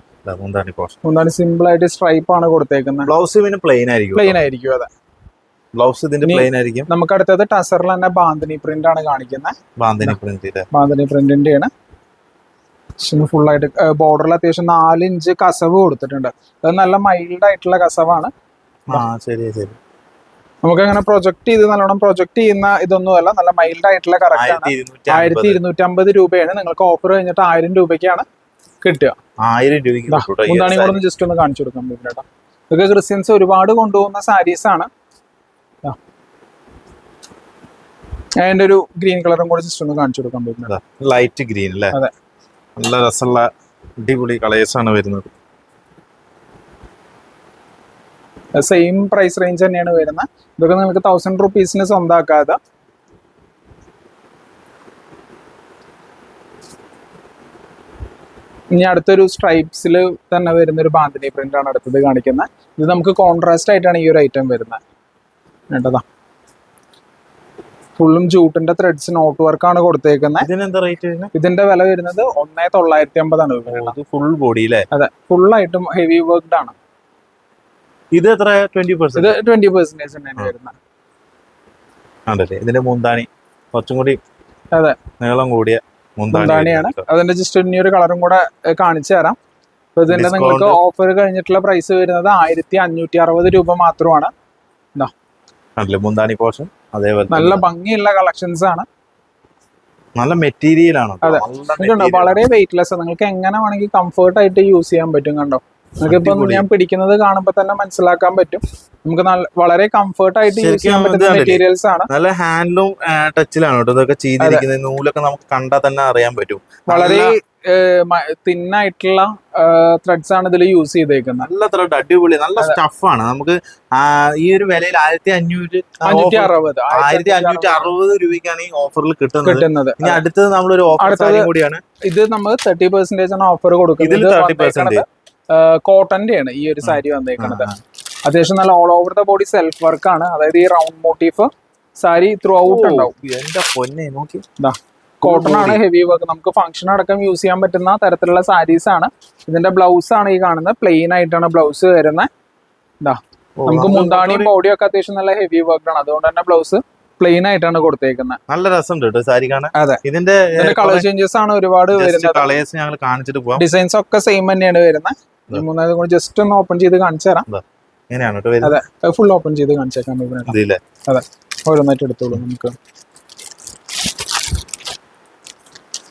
സിമ്പിൾ ആയിട്ട് സ്ട്രൈപ്പ് ആണ് കൊടുത്തേക്കുന്നത് ബ്ലൗസ് പിന്നെ പ്ലെയിൻ ആയിരിക്കും പ്ലെയിൻ ആയിരിക്കും അതെ. ബ്ലൗസ് ഇതിന്റെ പ്ലെയിൻ ആയിരിക്കും. നമുക്ക് അടുത്തത് ടസറിൽ തന്നെ ബാന്തിനി പ്രിന്റ് ആണ് കാണിക്കുന്നത് ബാന്തിനി പ്രിന്റ് ബാന്തിനി പ്രിന്റിന്റെ ആണ്. ഫുൾ ആയിട്ട് ബോർഡറിൽ അത്യാവശ്യം നാല് ഇഞ്ച് കസവ് കൊടുത്തിട്ടുണ്ട്. അത് നല്ല മൈൽഡ് ആയിട്ടുള്ള കസവാണ്. ആ ശരി ശരി. നമുക്ക് അങ്ങനെ പ്രൊജക്ട് ചെയ്ത് നല്ലോണം പ്രൊജക്ട് ചെയ്യുന്ന ഇതൊന്നുമല്ല. നല്ല മൈൽഡ് ആയിട്ടുള്ള കറക്റ്റ് ആയിരത്തി ഇരുന്നൂറ്റി ആയിരത്തി അമ്പത്. ഇരുന്നൂറ്റി അമ്പത് രൂപയാണ്. നിങ്ങൾക്ക് ഓഫർ കഴിഞ്ഞിട്ട് ആയിരം രൂപയ്ക്കാണ് കിട്ടുക. ആയിരം രൂപയ്ക്ക് ജസ്റ്റ് ഒന്ന് കാണിച്ചു കൊടുക്കാം ഇതൊക്കെ ക്രിസ്ത്യൻസ് ഒരുപാട് കൊണ്ടുപോകുന്ന സാരീസ് ആണ് ദാ. അതിന്റെ ഒരു ഗ്രീൻ കളറും കൂടെ ജസ്റ്റ് ഒന്ന് കാണിച്ചു കൊടുക്കാൻ പറ്റുന്നത്. ലൈറ്റ് ഗ്രീൻ അല്ലേ അതെ. നല്ല രസമുള്ള അടിപൊളി കളേഴ്സ് ആണ് വരുന്നത്. സെയിം പ്രൈസ് റേഞ്ച് തന്നെയാണ് വരുന്നത് ഇതൊക്കെ നിങ്ങൾക്ക് തൗസൻഡ് റുപ്പീസിന് സ്വന്തമാക്കാതെ ഇനി അടുത്തൊരു സ്ട്രൈപ്സിൽ തന്നെ വരുന്ന ഒരു ബാന്തിനി പ്രിന്റ് ആണ് അടുത്തത് കാണിക്കുന്നത് ഇത് നമുക്ക് കോൺട്രാസ്റ്റ് ആയിട്ടാണ് ഈ ഒരു ഐറ്റം വരുന്നത് കേട്ടതാ. ഫുള്ളും ജൂട്ടിന്റെ ത്രെഡ്സ് നോട്ട് വർക്കാണ് കൊടുത്തേക്കുന്നത് ഇതിനെന്താ റേറ്റ് ഇതിന്റെ വില വരുന്നത് ഒന്നേ തൊള്ളായിരത്തി അമ്പതാണ് ഫുൾ ബോഡി അല്ലേ അതെ ഫുൾ ആയിട്ടും ഹെവി വർക്ക്ഡ് ആണ്. ഇത് എത്ര? ട്വന്റി ഇത് ട്വന്റി പെർസെന്റേജ് വരുന്നത് ആണല്ലേ ഇതിന്റെ മുന്താണി. കുറച്ചും കൂടി അതെ. നീളം കൂടിയ മുന്താണി മുന്താണിയാണ്. അതിന്റെ ജസ്റ്റ് ഇനിയൊരു കളറും കൂടെ കാണിച്ചു തരാം. അപ്പൊ ഇതിന്റെ നിങ്ങൾക്ക് ഓഫർ കഴിഞ്ഞിട്ടുള്ള പ്രൈസ് വരുന്നത് ആയിരത്തി അഞ്ഞൂറ്റി അറുപത് രൂപ മാത്രമാണ് മുന്താണി പോർഷൻ അതേപോലെ നല്ല ഭംഗിയുള്ള കളക്ഷൻസ് ആണ്. നല്ല മെറ്റീരിയൽ ആണ് വളരെ വെയിറ്റ്ലെസ് നിങ്ങൾക്ക് എങ്ങനെ വേണമെങ്കിൽ കംഫർട്ട് ആയിട്ട് യൂസ് ചെയ്യാൻ പറ്റും കണ്ടോ? നിങ്ങൾക്ക് ഇപ്പം ഞാൻ പിടിക്കുന്നത് കാണുമ്പോൾ തന്നെ മനസ്സിലാക്കാൻ പറ്റും. നമുക്ക് നല്ല വളരെ കംഫർട്ട് ആയിട്ട് യൂസ് ചെയ്യാൻ പറ്റുന്ന മെറ്റീരിയൽസ് ആണ്. നല്ല ഹാൻഡ്ലൂം ടച്ചിലാണ് കേട്ടോ ഇതൊക്കെ ചെയ്തിരിക്കുന്നത്. നൂലൊക്കെ നമുക്ക് കണ്ടാൽ തന്നെ അറിയാൻ പറ്റും. വളരെ തിന്നായിട്ടുള്ള ത്രെഡ്സ് ആണ് ഇതിൽ യൂസ് ചെയ്തേക്കുന്നത് നല്ല ത്രെഡ് അടിപൊളി നല്ല സ്റ്റഫാണ് നമുക്ക് ഈ ഒരു വിലയിൽ ആയിരത്തി അഞ്ഞൂറ് അഞ്ഞൂറ്റി അറുപത് ആയിരത്തി അഞ്ഞൂറ്റി അറുപത് രൂപയ്ക്കാണ് ഈ ഓഫറിൽ കിട്ടുന്നത്. കിട്ടുന്നത്. ഇനി അടുത്തത് നമ്മളൊരു ഓഫർ കൂടിയാണ്. ഇത് നമ്മൾ തേർട്ടി പെർസെന്റേജ് ആണ് ഓഫർ ഇതിൽ കൊടുക്കുന്നത് തേർട്ടി കോട്ടന്റെ ആണ് ഈ ഒരു സാരി വന്നേക്കുന്നത് അത്യാവശ്യം നല്ല all over the body self work ആണ്. അതായത് ഈ round motif sari throughout ഉണ്ടാവും. എന്റെ പൊന്നെ നോക്കി. കോട്ടൺ ആണ് ഹെവി വർക്ക് നമുക്ക് ഫംഗ്ഷൻ അടക്കം യൂസ് ചെയ്യാൻ പറ്റുന്ന തരത്തിലുള്ള സാരീസ് ആണ്. ഇതിന്റെ ബ്ലൗസ് ആണ് ഈ കാണുന്നത്. പ്ലെയിൻ ആയിട്ടാണ് ബ്ലൗസ് വരുന്നത് ഇതാ നമുക്ക് മുന്താണിയും ബോഡിയും ഒക്കെ അത്യാവശ്യം നല്ല ഹെവി വർക്ക് ആണ്. അതുകൊണ്ട് തന്നെ ബ്ലൗസ് പ്ലെയിൻ ആയിട്ടാണ് കൊടുത്തേക്കുന്നത് നല്ല രസമുണ്ട് കേട്ടോ സാരി കാണാൻ. അതെ. ഇതിന്റെ കളർ ചേഞ്ചസ് ആണ് ഒരുപാട് വരുന്നത്. ഞങ്ങൾ കാണിച്ചിട്ട് പോവാം. ഡിസൈൻസ് ഒക്കെ സെയിം തന്നെയാണ് വരുന്നത് മൂന്നാമത് കൂടി ജസ്റ്റ് ഒന്ന് ഓപ്പൺ ചെയ്ത് കാണിച്ചു തരാം. അതെ ഫുൾ ഓപ്പൺ ചെയ്ത് കാണിച്ചേക്കാം. അതെ ഓരോന്നായിട്ട് എടുത്തോളൂ നമുക്ക് ദാ. ദാ. ഇത്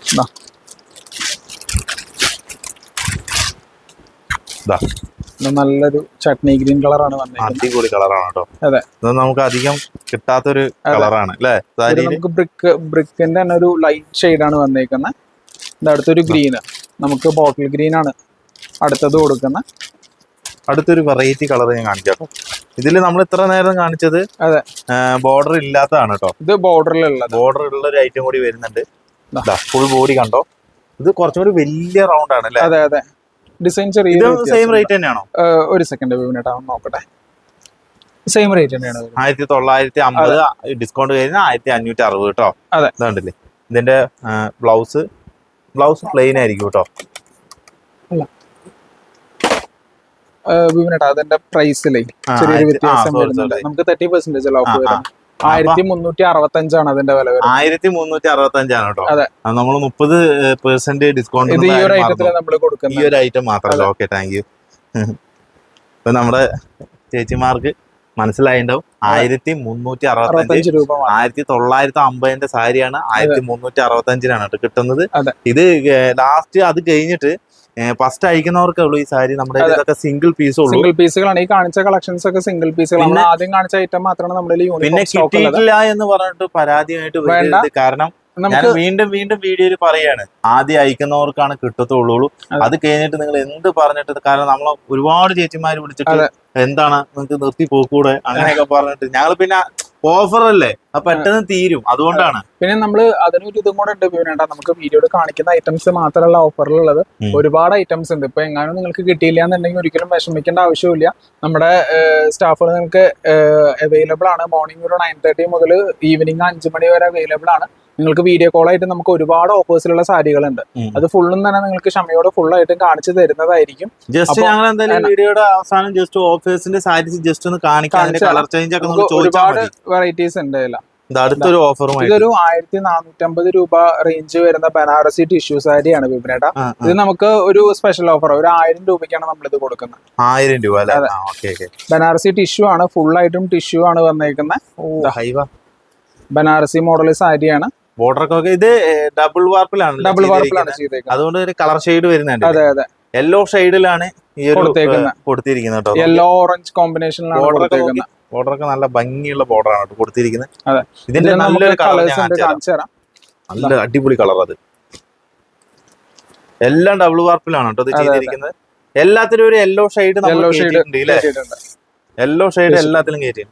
നല്ലൊരു ചട്നി ഗ്രീൻ കളറാണ് അടിപൊളി കളറാണ് കേട്ടോ. അതെ. ഇത് നമുക്ക് അധികം കിട്ടാത്തൊരു കളറാണ് അല്ലേ? നമുക്ക് ബ്രിക്ക് ബ്രിക്കിന്റെ തന്നെ ഒരു ലൈറ്റ് ഷെയ്ഡാണ് വന്നേക്കുന്നത് ഇത് അടുത്തൊരു ഗ്രീന് നമുക്ക് ബോട്ടിൽ ഗ്രീൻ ആണ് അടുത്തത് കൊടുക്കുന്നത്. അടുത്തൊരു വെറൈറ്റി കളർ ഞാൻ കാണിക്കാം ഇതിൽ നമ്മൾ ഇത്ര നേരം കാണിച്ചത് അതെ. ബോർഡർ ഇല്ലാത്തതാണ് കേട്ടോ. ഇത് ബോർഡറിലുള്ള ബോർഡർ ഉള്ള ഒരു ഐറ്റം കൂടി വരുന്നുണ്ട്. ഫുൾ ബോഡി കണ്ടോ? ഇത് കുറച്ചും കൂടി വലിയ റൗണ്ട് ആണ് അല്ലേ? അതെ അതെ. ഡിസൈൻ ചെറിയ സെയിം റേറ്റ് തന്നെയാണോ? ഒരു സെക്കൻഡ് ഒന്ന് നോക്കട്ടെ. സെയിം റേറ്റ് തന്നെയാണ്. ആയിരത്തി തൊള്ളായിരത്തി അമ്പത് ഡിസ്കൗണ്ട് കഴിഞ്ഞാൽ ആയിരത്തി അഞ്ഞൂറ്റി അറുപത് കേട്ടോ. അതെ. ഇതുണ്ടല്ലേ ഇതിന്റെ ബ്ലൗസ് ബ്ലൗസ് പ്ലെയിൻ ആയിരിക്കും കേട്ടോ. അല്ല. അതിന്റെ പ്രൈസിലേ ചെറിയൊരു വ്യത്യാസം വരുന്നുണ്ട്. നമുക്ക് തേർട്ടി പെർസെന്റേജ് ഓഫ് ആ. വരുന്നത് ആയിരത്തി മുന്നൂറ്റി അറുപത്തി അഞ്ചാണ് അതിന്റെ വില ആയിരത്തി മുന്നൂറ്റി അറുപത്തി അഞ്ചാണ് കേട്ടോ. അതെ. നമ്മൾ മുപ്പത് പെർസെന്റ് ഡിസ്കൗണ്ട് ഈ ഒരു ഐറ്റത്തിൽ നമ്മൾ ഈ കൊടുക്കുന്നത്. ഒരു ഐറ്റം മാത്രമല്ല. ഓക്കെ താങ്ക് യു ഇപ്പൊ നമ്മുടെ ചേച്ചിമാർക്ക് മനസ്സിലായിണ്ടാവും. ആയിരത്തി മുന്നൂറ്റി അറുപത്തി അഞ്ച് അറുപത്തഞ്ച് രൂപ. ആയിരത്തി തൊള്ളായിരത്തി അമ്പതിന്റെ സാരിയാണ് ആയിരത്തി മുന്നൂറ്റി അറുപത്തി അഞ്ചിനാണ് കേട്ടോ കിട്ടുന്നത്. ഇത് ലാസ്റ്റ് അത് കഴിഞ്ഞിട്ട് ഫസ്റ്റ് അയക്കുന്നവർക്കേ ഉള്ളൂ ഈ സാരി. നമ്മുടെ ഇതൊക്കെ സിംഗിൾ പീസ് ഉള്ളൂ. സിംഗിൾ പീസുകളാണ് ഈ കാണിച്ച കളക്ഷൻസ് ഒക്കെ സിംഗിൾ നമ്മൾ ആദ്യം കാണിച്ച ഐറ്റം മാത്രമാണ് നമ്മുടെ പിന്നെ കിട്ടിയിട്ടില്ല എന്ന് പറഞ്ഞിട്ട് പരാതിയായിട്ട് വരുന്നത് കാരണം ഞാൻ വീണ്ടും വീണ്ടും വീഡിയോയിൽ പറയാണ്. ആദ്യം അയക്കുന്നവർക്കാണ് കിട്ടത്തുള്ളൂ അത്. കഴിഞ്ഞിട്ട് നിങ്ങൾ എന്ത് പറഞ്ഞിട്ട് കാരണം നമ്മൾ ഒരുപാട് ചേച്ചിമാര് വിളിച്ചിട്ട് എന്താണ് നിങ്ങൾക്ക് നിർത്തി പോക്കൂടെ അങ്ങനെയൊക്കെ പറഞ്ഞിട്ട് ഞങ്ങൾ പിന്നെ ഓഫർ അല്ലേ? ആ. പെട്ടെന്ന് തീരും. അതുകൊണ്ടാണ്. പിന്നെ നമ്മൾ അതിനൊരു ഇതും കൂടെ ഉണ്ട് വേണ്ട. നമുക്ക് വീഡിയോയിൽ കാണിക്കുന്ന ഐറ്റംസ് മാത്രമല്ല ഓഫറിലുള്ളത്. ഒരുപാട് ഐറ്റംസ് ഉണ്ട്. ഇപ്പൊ എങ്ങാനും നിങ്ങൾക്ക് കിട്ടിയില്ല എന്നുണ്ടെങ്കിൽ ഒരിക്കലും വിഷമിക്കേണ്ട ആവശ്യമില്ല നമ്മുടെ സ്റ്റാഫുകൾ നിങ്ങൾക്ക് അവൈലബിൾ ആണ്. മോർണിംഗ് ഒരു നയൻ തേർട്ടി മുതൽ ഈവനിങ് അഞ്ച് മണി വരെ അവൈലബിൾ ആണ്. നിങ്ങൾക്ക് വീഡിയോ കോൾ ആയിട്ട് നമുക്ക് ഒരുപാട് ഓഫേഴ്സിലുള്ള സാരികളുണ്ട്. അത് ഫുള്ളും തന്നെ നിങ്ങൾക്ക് ക്ഷമയോടെ ഫുൾ ആയിട്ടും കാണിച്ചു തരുന്നതായിരിക്കും. ജസ്റ്റ് ഞങ്ങൾ എന്തായാലും വീഡിയോയുടെ അവസാനം ജസ്റ്റ് ഓഫേഴ്സിന്റെ സാരീസ് ജസ്റ്റ് ഒന്ന് കാണിക്കാൻ കളർ ചേഞ്ച് ഒക്കെ ഒരുപാട് വെറൈറ്റീസ് ഉണ്ട് അടുത്തൊരു ഇതൊരു ആയിരത്തി നാനൂറ്റമ്പത് രൂപ റേഞ്ച് വരുന്ന ബനാറസി ടിഷ്യൂ സാരിയാണ് വിപിനേട്ട ആ. ഇത് നമുക്ക് ഒരു സ്പെഷ്യൽ ഓഫർ ഒരു ആയിരം രൂപയ്ക്കാണ് നമ്മൾ ഇത് കൊടുക്കുന്നത്. ആയിരം രൂപ ബനാറസി ടിഷ്യൂ ആണ് ഫുൾ ആയിട്ടും ടിഷ്യൂ ആണ് വന്നേക്കുന്നത്. ബനാറസി മോഡൽ സാരിയാണ്. ബോർഡർ ഒക്കെ ഇത് ഡബിൾ വാർപ്പിലാണ് ഡബിൾ വാർപ്പിലാണ് ചെയ്തേക്കുന്നത്. അതുകൊണ്ട് ഒരു കളർ ഷെയ്ഡ് വരുന്നുണ്ട് അതെ അതെ. യെല്ലോ ഷെയ്ഡിലാണ് ഈ ഒരു കൊടുത്തിരിക്കുന്നത് കേട്ടോ. യെല്ലോ ഓറഞ്ച് കോമ്പിനേഷനിലാണ് ബോർഡർ കൊടുത്തേക്കുന്നത്. ഒക്കെ നല്ല ഭംഗിയുള്ള ബോർഡർ ആണ് കേട്ടോ കൊടുത്തിരിക്കുന്നത്. അതെ. ഇതിന്റെ നല്ലൊരു കളർ കാണിച്ചു തരാം. നല്ല അടിപൊളി കളർ അത്. എല്ലാം ഡബിൾ വാർപ്പിലാണ് കേട്ടോ ഇത്. ചെയ്തിരിക്കുന്നത്. എല്ലാത്തിലും ഒരു യെല്ലോ ഷെയ്ഡ് നമ്മൾ കേട്ടിട്ടുണ്ട് യെല്ലോ ഷെയ്ഡ് എല്ലാത്തിലും കയറ്റി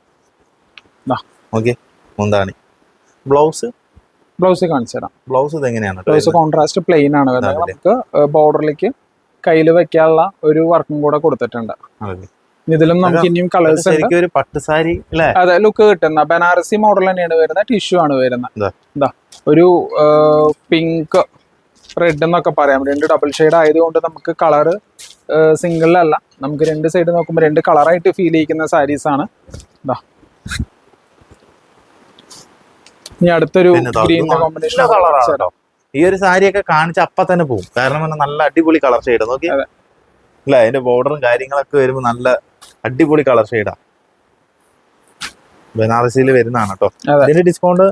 ദാ. ഓക്കെ മുന്താണി. ബ്ലൗസ് ബ്ലൗസ് കാണിച്ചു തരാം. ബ്ലൗസ് ഇതെങ്ങനെയാണ്? ബ്ലൗസ് കോൺട്രാസ്റ്റ് പ്ലെയിൻ ആണ് വരുന്നത്. നമുക്ക് ബോർഡറിലേക്ക് കയ്യിൽ വെക്കാനുള്ള ഒരു വർക്കും കൂടെ കൊടുത്തിട്ടുണ്ട്? ഇതിലും നമുക്ക് ഇനിയും കളേഴ്സ് ഒരു പട്ടുസാരി അതെ ലുക്ക് കിട്ടുന്ന. ബനാറസി മോഡൽ തന്നെയാണ് വരുന്നത്. ടിഷ്യൂ ആണ് വരുന്നത്. ഇതാ ഒരു പിങ്ക് റെഡ് എന്നൊക്കെ പറയാം. രണ്ട് ഡബിൾ ഷെയ്ഡ് ആയതുകൊണ്ട് നമുക്ക് കളറ് സിംഗിളല്ല നമുക്ക് രണ്ട് സൈഡ് നോക്കുമ്പോൾ രണ്ട് കളറായിട്ട് ഫീൽ ചെയ്യിക്കുന്ന സാരീസ് ആണ്. ഇതാ ഇനി അടുത്തൊരു ഗ്രീൻ കോമ്പിനേഷൻ കളറാണ് ഈ ഒരു സാരിയൊക്കെ കാണിച്ച അപ്പ തന്നെ പോകും കാരണം നല്ല അടിപൊളി കളർ ഷെയ്ഡ് നോക്കി അല്ല? അതിന്റെ ബോർഡറും കാര്യങ്ങളൊക്കെ വരുമ്പോ നല്ല അടിപൊളി കളർ ഷെയ്ഡാ ബനാറസിയിൽ വരുന്നതാണ് കേട്ടോ. അതിന്റെ ഇതിന്റെ ഡിസ്കൗണ്ട്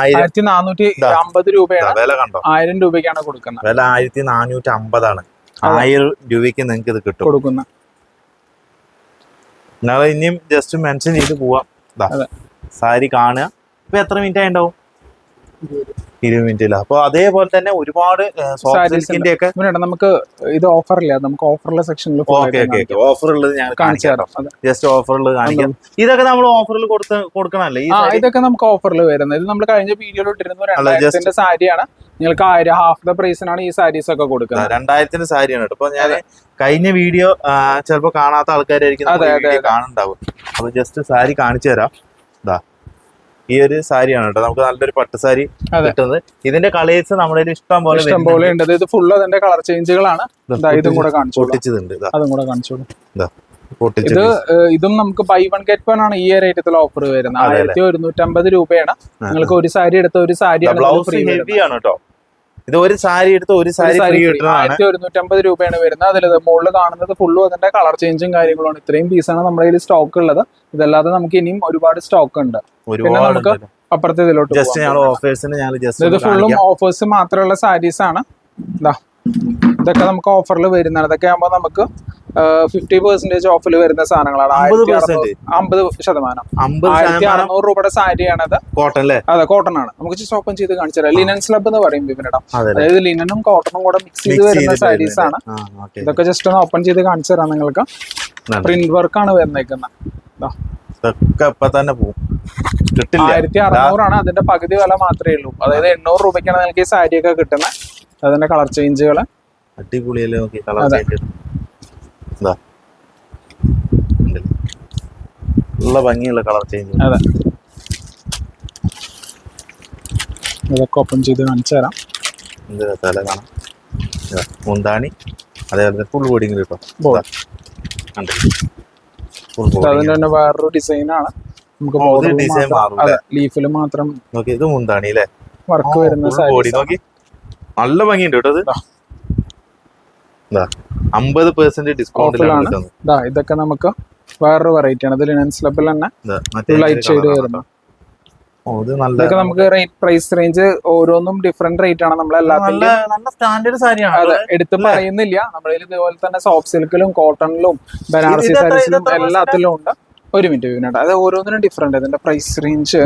ആയിരം ആയിരത്തി നാനൂറ്റി. അമ്പത് രൂപയാണ്. വില കണ്ടോ? ആയിരം രൂപയ്ക്കാണ് കൊടുക്കുന്നത്. വില ആയിരത്തി നാനൂറ്റി അമ്പതാണ് ആയിരം രൂപയ്ക്ക് നിങ്ങൾക്ക് ഇത് കിട്ടും. കൊടുക്കുന്ന എന്നാലും ഇനിയും ജസ്റ്റ് മെൻഷൻ ചെയ്ത് പോവാം. സാരി കാണുക. ഇപ്പൊ എത്ര മിനിറ്റ് ആയിണ്ടാവും? ഇരുപത് മിനിറ്റില്ല അപ്പൊ അതേപോലെ തന്നെ ഒരുപാട് സോഫ്റ്റ് ഒക്കെ നമുക്ക് ഇത് ഓഫറില്ല നമുക്ക് ഓഫറുള്ള സെക്ഷനിൽ ഓക്കെ ഓക്കെ ഓഫർ ഉള്ളത് ഞാൻ കാണിച്ചു തരാം. ജസ്റ്റ് ഓഫറിൽ കാണിക്കാം. ഇതൊക്കെ നമ്മൾ ഓഫറിൽ കൊടുത്ത് കൊടുക്കണല്ലേ? ഈ ആ ഇതൊക്കെ നമുക്ക് ഓഫറിൽ വരുന്നത്. ഇത് നമ്മൾ കഴിഞ്ഞ വീഡിയോയിൽ ഇട്ടിരുന്ന രണ്ടായിരത്തിന്റെ സാരിയാണ്. നിങ്ങൾക്ക് ആയിരം ഹാഫ് ദ പ്രൈസിനാണ് ഈ സാരീസ് ഒക്കെ കൊടുക്കുന്നത്. രണ്ടായിരത്തിന്റെ സാരിയാണ് ഇപ്പൊ ഞാൻ കഴിഞ്ഞ വീഡിയോ ചിലപ്പോ കാണാത്ത ആൾക്കാരായിരിക്കും കാണുന്നുണ്ടാവും അപ്പൊ ജസ്റ്റ് സാരി കാണിച്ചു തരാം. ഈ ഒരു സാരിയാണ് കേട്ടോ. നമുക്ക് നല്ലൊരു പട്ട് സാരി കിട്ടുന്നത്. ഇതിന്റെ കളേഴ്സ് നമ്മുടെ ഇഷ്ടം പോലെ ഇഷ്ടം പോലെ ഉണ്ട്. ഇത് ഫുള്ള് അതിന്റെ കളർ ചേഞ്ചുകളാണ് ഇതാ, കൂടെ കാണിച്ചു. പൊട്ടിച്ചതുണ്ട് അതും കൂടെ ഇത് ഇതും നമുക്ക് ബൈ വൺ ഗെറ്റ് വൺ ആണ് ഈ റേറ്റത്തിൽ ഓഫർ വരുന്നത്. ആയിരത്തി ഒരുന്നൂറ്റമ്പത് രൂപയാണ്. നിങ്ങൾക്ക് ഒരു സാരി എടുത്ത ഒരു സാരി ബ്ലൗസ് ഫ്രീ ആണ് കേട്ടോ. ഇത് ഒരു സാരി എടുത്ത് ഒരു സാരി ആയിരത്തി ഒരുന്നൂറ്റമ്പത് രൂപയാണ് വരുന്നത്. അതിൽ മുകളിൽ കാണുന്നത് ഫുള്ളും അതിന്റെ കളർ ചേഞ്ചും കാര്യങ്ങളുമാണ്. ഇത്രയും പീസാണ് നമ്മുടെ കയ്യിൽ സ്റ്റോക്ക് ഉള്ളത്. ഇതല്ലാതെ നമുക്ക് ഇനിയും ഒരുപാട് സ്റ്റോക്ക് ഉണ്ട്. പിന്നെ നമുക്ക് അപ്പുറത്തെ ഇതിലോട്ട് ഇത് ഫുള്ളും ഓഫേഴ്സ് മാത്രമുള്ള സാരീസ് ആണ്. ഇതാ ഇതൊക്കെ നമുക്ക് ഓഫറിൽ വരുന്നതാണ്. ഇതൊക്കെ ആകുമ്പോൾ നമുക്ക് ഫിഫ്റ്റി പെർസെന്റേജ് ഓഫിൽ വരുന്ന സാധനങ്ങളാണ്. അമ്പത് ആയിരത്തി ശതമാനം. ആയിരത്തി അറുന്നൂറ് രൂപയുടെ സാരിയാണത് കോട്ടൺ അല്ലേ അതെ കോട്ടൺ ആണ്. നമുക്ക് ജസ്റ്റ് ഓപ്പൺ ചെയ്ത് കാണിച്ചു തരാം ലിനൻ സ്ലബ് എന്ന് പറയും ഇവരുടെ അതായത് ലിനനും കോട്ടണും കൂടെ മിക്സ് ചെയ്ത് വരുന്ന സാരീസ് ആണ്. ഇതൊക്കെ ജസ്റ്റ് ഒന്ന് ഓപ്പൺ ചെയ്ത് കാണിച്ചു തരാം നിങ്ങൾക്ക് പ്രിന്റ് വർക്ക് ആണ് വരുന്നേക്കുന്നത് ആയിരത്തി അറുന്നൂറാണ് അതിന്റെ പകുതി വില മാത്രമേ ഉള്ളൂ. അതായത് എണ്ണൂറ് രൂപയ്ക്കാണ് നിങ്ങൾക്ക് ഈ സാരിയൊക്കെ കിട്ടുന്നത് അതിന്റെ കളർ ചേഞ്ചുകൾ. അടിപൊളിയല്ലേ നോക്കി കളർ ചേഞ്ച്. എന്താ? നല്ല ഭംഗിയുള്ള കളർ ചേഞ്ച്. അതെ. ഇതൊക്കെ ഓപ്പൺ ചെയ്ത് കാണിച്ചു തരാം. എന്ത് തല കാണാം. മുന്താണി അതേപോലെ ഫുൾ ബോഡിങ് കിട്ടും. അതിന്റെ തന്നെ വേറൊരു ഡിസൈനാണ് നമുക്ക് മാത്രം- മാറും ലീഫിൽ മാത്രം നോക്കി ഇത് മുന്താണി അല്ലേ? വർക്ക് വരുന്ന ബോഡി നോക്കി. നല്ല ഭംഗിയുണ്ട് കേട്ടോ അത്. അമ്പത് പെർസെന്റ് ഡിസ്കൗണ്ടിലാണ് ഇതൊക്കെ നമുക്ക് വേറൊരു വെറൈറ്റി ആണ്. ഇത് ലബിൾ തന്നെ ലൈറ്റ് ഷെയ്ഡ് ഇതൊക്കെ നമുക്ക് റേറ്റ് പ്രൈസ് റേഞ്ച് ഓരോന്നും ഡിഫറെന്റ് റേറ്റ് ആണ്. നമ്മൾ സ്റ്റാൻഡേർഡ് സാരിയാണ് അതെ എടുത്ത് പറയുന്നില്ല. നമ്മളിൽ ഇതുപോലെ തന്നെ സോഫ്റ്റ് സിൽക്കിലും കോട്ടണിലും ബനാറസി സാരീസിലും എല്ലാത്തിലും ഉണ്ട്. ഒരു മിനിറ്റ് വിനോട്ട് അത് ഓരോന്നിനും ഡിഫറെന്റ് ഇതിന്റെ പ്രൈസ് റേഞ്ച്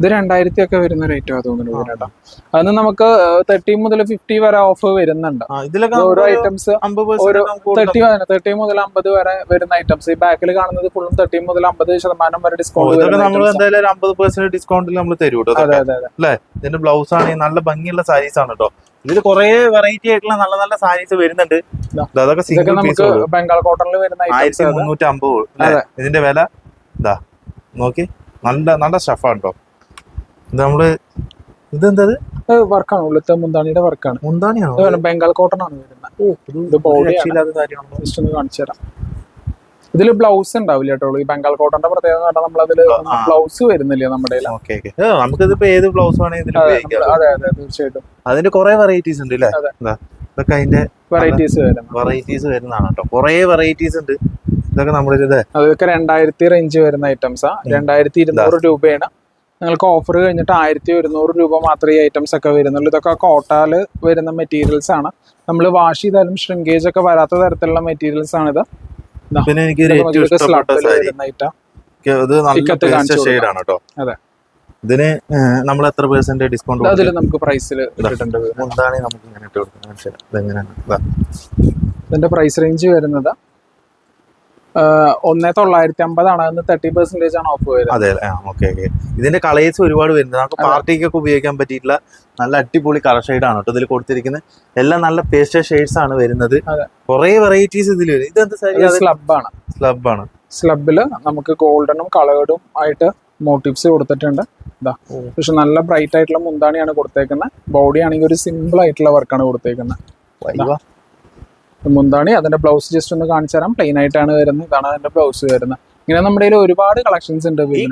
ഇത് രണ്ടായിരത്തി ഒക്കെ വരുന്ന റേറ്റ് ആ തോന്നുന്നു അന്ന് നമുക്ക് തേർട്ടി മുതൽ ഫിഫ്റ്റി വരെ ഓഫ് വരുന്നുണ്ട്. ഓരോ ഐറ്റംസ് ഓരോ. തേർട്ടി തേർട്ടി മുതൽ അമ്പത് വരെ വരുന്ന ഐറ്റംസ് ഈ ബാക്കിൽ കാണുന്നത് ഫുള്ളും തേർട്ടി മുതൽ അമ്പത് ശതമാനം വരെ ഡിസ്കൗണ്ട് ഡിസ്കൗണ്ടിൽ നമ്മൾ തരും കേട്ടോ അതെ. അതെ അതെ. ഇതിന്റെ ബ്ലൗസ് ആണ് നല്ല ഭംഗിയുള്ള സാരീസ് ആണ് കേട്ടോ. ഇതിൽ കുറെ വെറൈറ്റി ആയിട്ടുള്ള നല്ല നല്ല സാരീസ് വരുന്നുണ്ട്. അതൊക്കെ സിംഗിൾ പീസ് ബംഗാൾ കോട്ടണിൽ വരുന്ന ഐറ്റംസ് ആയിരത്തി മുന്നൂറ്റി അമ്പത് ഇതിന്റെ വില ഇതാ നോക്കി. നല്ല നല്ല സ്റ്റഫാണ് കേട്ടോ. ഇത് നമ്മൾ ഇതെന്തത്? വർക്കാണ്. ഉള്ളത്തെ മുന്താണിയുടെ വർക്കാണ്. മുന്താണിയാണോ? ബംഗാൾ കോട്ടൺ ആണ്. വരുന്നത് കാണിച്ചു തരാം. ഇതിൽ ബ്ലൗസ് ഉണ്ടാവില്ല കേട്ടോ? ഈ ബംഗാൾ കോട്ടന്റെ പ്രത്യേകത പറഞ്ഞാൽ ആ. ബ്ലൗസ് വരുന്നില്ല നമ്മുടെ നമുക്കിതിപ്പോ ഏത് ബ്ലൗസ് വേണമെങ്കിൽ ഇതിൽ അതെ അതെ തീർച്ചയായിട്ടും. അതിന്റെ കുറെ വെറൈറ്റീസ് ഉണ്ട് അല്ലേ. ഇതൊക്കെ അതിന്റെ വെറൈറ്റീസ് വെറൈറ്റീസ് വരുന്നതാണ്. കേട്ടോ കുറെ വെറൈറ്റീസ് ഉണ്ട്. ഇതൊക്കെ നമ്മുടെ അതൊക്കെ രണ്ടായിരത്തി റേഞ്ച് വരുന്ന ഐറ്റംസാ രണ്ടായിരത്തി ഇരുന്നൂറ് രൂപയാണ് നിങ്ങൾക്ക് ഓഫർ കഴിഞ്ഞിട്ട് ആയിരത്തി ഒരുന്നൂറ് രൂപ മാത്രമേ ഈ ഐറ്റംസ് ഒക്കെ വരുന്നുള്ളൂ. ഇതൊക്കെ കോട്ടാൽ വരുന്ന മെറ്റീരിയൽസ് ആണ്. നമ്മൾ വാഷ് ചെയ്താലും ഷ്രിങ്കേജ് ഒക്കെ വരാത്ത തരത്തിലുള്ള മെറ്റീരിയൽസ് ആണ് പിന്നെ എനിക്ക് അതെ. ഇതിന് നമ്മൾ എത്ര ഡിസ്കൗണ്ട് അതിൽ നമുക്ക് പ്രൈസിൽ ഇതാ. ഇതിന്റെ പ്രൈസ് റേഞ്ച് വരുന്നത് ഒന്നേ തൊള്ളായിരത്തി അമ്പതാണ് അതിന് തേർട്ടി പെർസെന്റേജ് ആണ് ഓഫ് വരുന്നത് അതെ ഓക്കെ ഓക്കെ ഇതിന്റെ കളേഴ്സ് ഒരുപാട് വരുന്നത് നമുക്ക് പാർട്ടിക്കൊക്കെ ഉപയോഗിക്കാൻ പറ്റിയിട്ടുള്ള നല്ല അടിപൊളി കളർ ഷെയ്ഡ് ആണ് കേട്ടോ ഇതിൽ കൊടുത്തിരിക്കുന്നത് എല്ലാം നല്ല പേസ്റ്റൽ ഷെയ്ഡ്സ് ആണ് വരുന്നത്. കുറെ വെറൈറ്റീസ് ഇതിൽ വരും. ഇതെന്താ എന്താ സ്ലബാണ് ആണ്. സ്ലബ് ആണ്. സ്ലബിൽ നമുക്ക് ഗോൾഡനും കളേർഡും ആയിട്ട് മോട്ടീവ്സ് കൊടുത്തിട്ടുണ്ട്. ഇതാ. പക്ഷെ നല്ല ബ്രൈറ്റ് ആയിട്ടുള്ള മുന്താണിയാണ് കൊടുത്തേക്കുന്നത് ബോഡി ആണെങ്കിൽ ഒരു സിമ്പിൾ ആയിട്ടുള്ള വർക്കാണ് കൊടുത്തേക്കുന്നത്. മുന്താണി. അതിന്റെ ബ്ലൗസ് ജസ്റ്റ് ഒന്ന് കാണിച്ചു തരാം പ്ലെയിൻ ആയിട്ടാണ് വരുന്നത്. ഇതാണ് അതിന്റെ ബ്ലൗസ് വരുന്നത്. ഇങ്ങനെ നമ്മുടെ കയ്യിൽ ഒരുപാട് കളക്ഷൻസ് ഉണ്ട് ഈ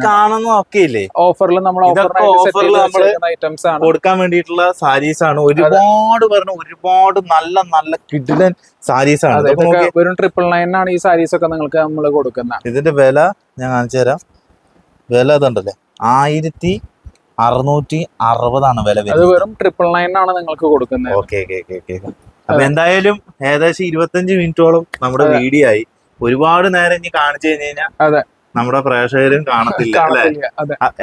ഇല്ലേ ഓഫറിൽ നമ്മൾ ഓഫറിൽ നമ്മൾ ഐറ്റംസ് ആണ്. കൊടുക്കാൻ വേണ്ടിയിട്ടുള്ള സാരീസ് ആണ്. ഒരുപാട് പറഞ്ഞ ഒരുപാട് നല്ല നല്ല കിഡിലൻ സാരീസ് ആണ്. വെറും ട്രിപ്പിൾ നയൻ ആണ് ഈ സാരീസ് ഒക്കെ നിങ്ങൾക്ക് നമ്മൾ കൊടുക്കുന്നത്. ഇതിന്റെ വില ഞാൻ കാണിച്ചു തരാം. വില അതുണ്ടല്ലേ ആയിരത്തി അറുന്നൂറ്റി അറുപതാണ് വില അത് വെറും ട്രിപ്പിൾ നയൻ ആണ് നിങ്ങൾക്ക് കൊടുക്കുന്നത്. ഓക്കെ ഓക്കെ ഓക്കെ അപ്പൊ എന്തായാലും ഏകദേശം ഇരുപത്തഞ്ച് മിനിറ്റോളം നമ്മുടെ വീഡിയോ ആയി ഒരുപാട് നേരം ഇനി കാണിച്ചു കഴിഞ്ഞു കഴിഞ്ഞാൽ അതെ. നമ്മുടെ പ്രേക്ഷകരും കാണത്തില്ല അല്ലെ?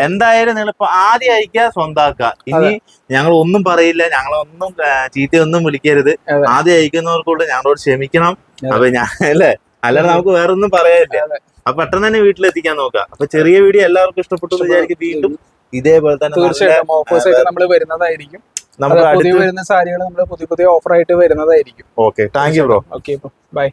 എന്തായാലും നിങ്ങൾ ഇപ്പൊ ആദ്യം അയക്കുക സ്വന്താക്കുക. ഇനി ഞങ്ങൾ ഒന്നും പറയില്ല ഞങ്ങളൊന്നും ചീത്തയൊന്നും വിളിക്കരുത്. ആദ്യം അയക്കുന്നവർക്കൂടെ ഞങ്ങളോട് ക്ഷമിക്കണം. അപ്പൊ ഞാൻ അല്ലേ? അല്ലാതെ നമുക്ക് വേറെ ഒന്നും പറയാനില്ല. അപ്പൊ പെട്ടെന്ന് തന്നെ വീട്ടിലെത്തിക്കാൻ നോക്കുക അപ്പൊ ചെറിയ വീഡിയോ എല്ലാവർക്കും ഇഷ്ടപ്പെട്ടു വിചാരിക്കും വീണ്ടും ഇതേപോലെ തന്നെ തീർച്ചയായിട്ടും ഓഫേഴ്സ് നമ്മൾ വരുന്നതായിരിക്കും. നമുക്ക് പുതിയ വരുന്ന സാരികൾ നമ്മൾ പുതിയ പുതിയ ഓഫർ ആയിട്ട് വരുന്നതായിരിക്കും. Okay thank you bro okay bye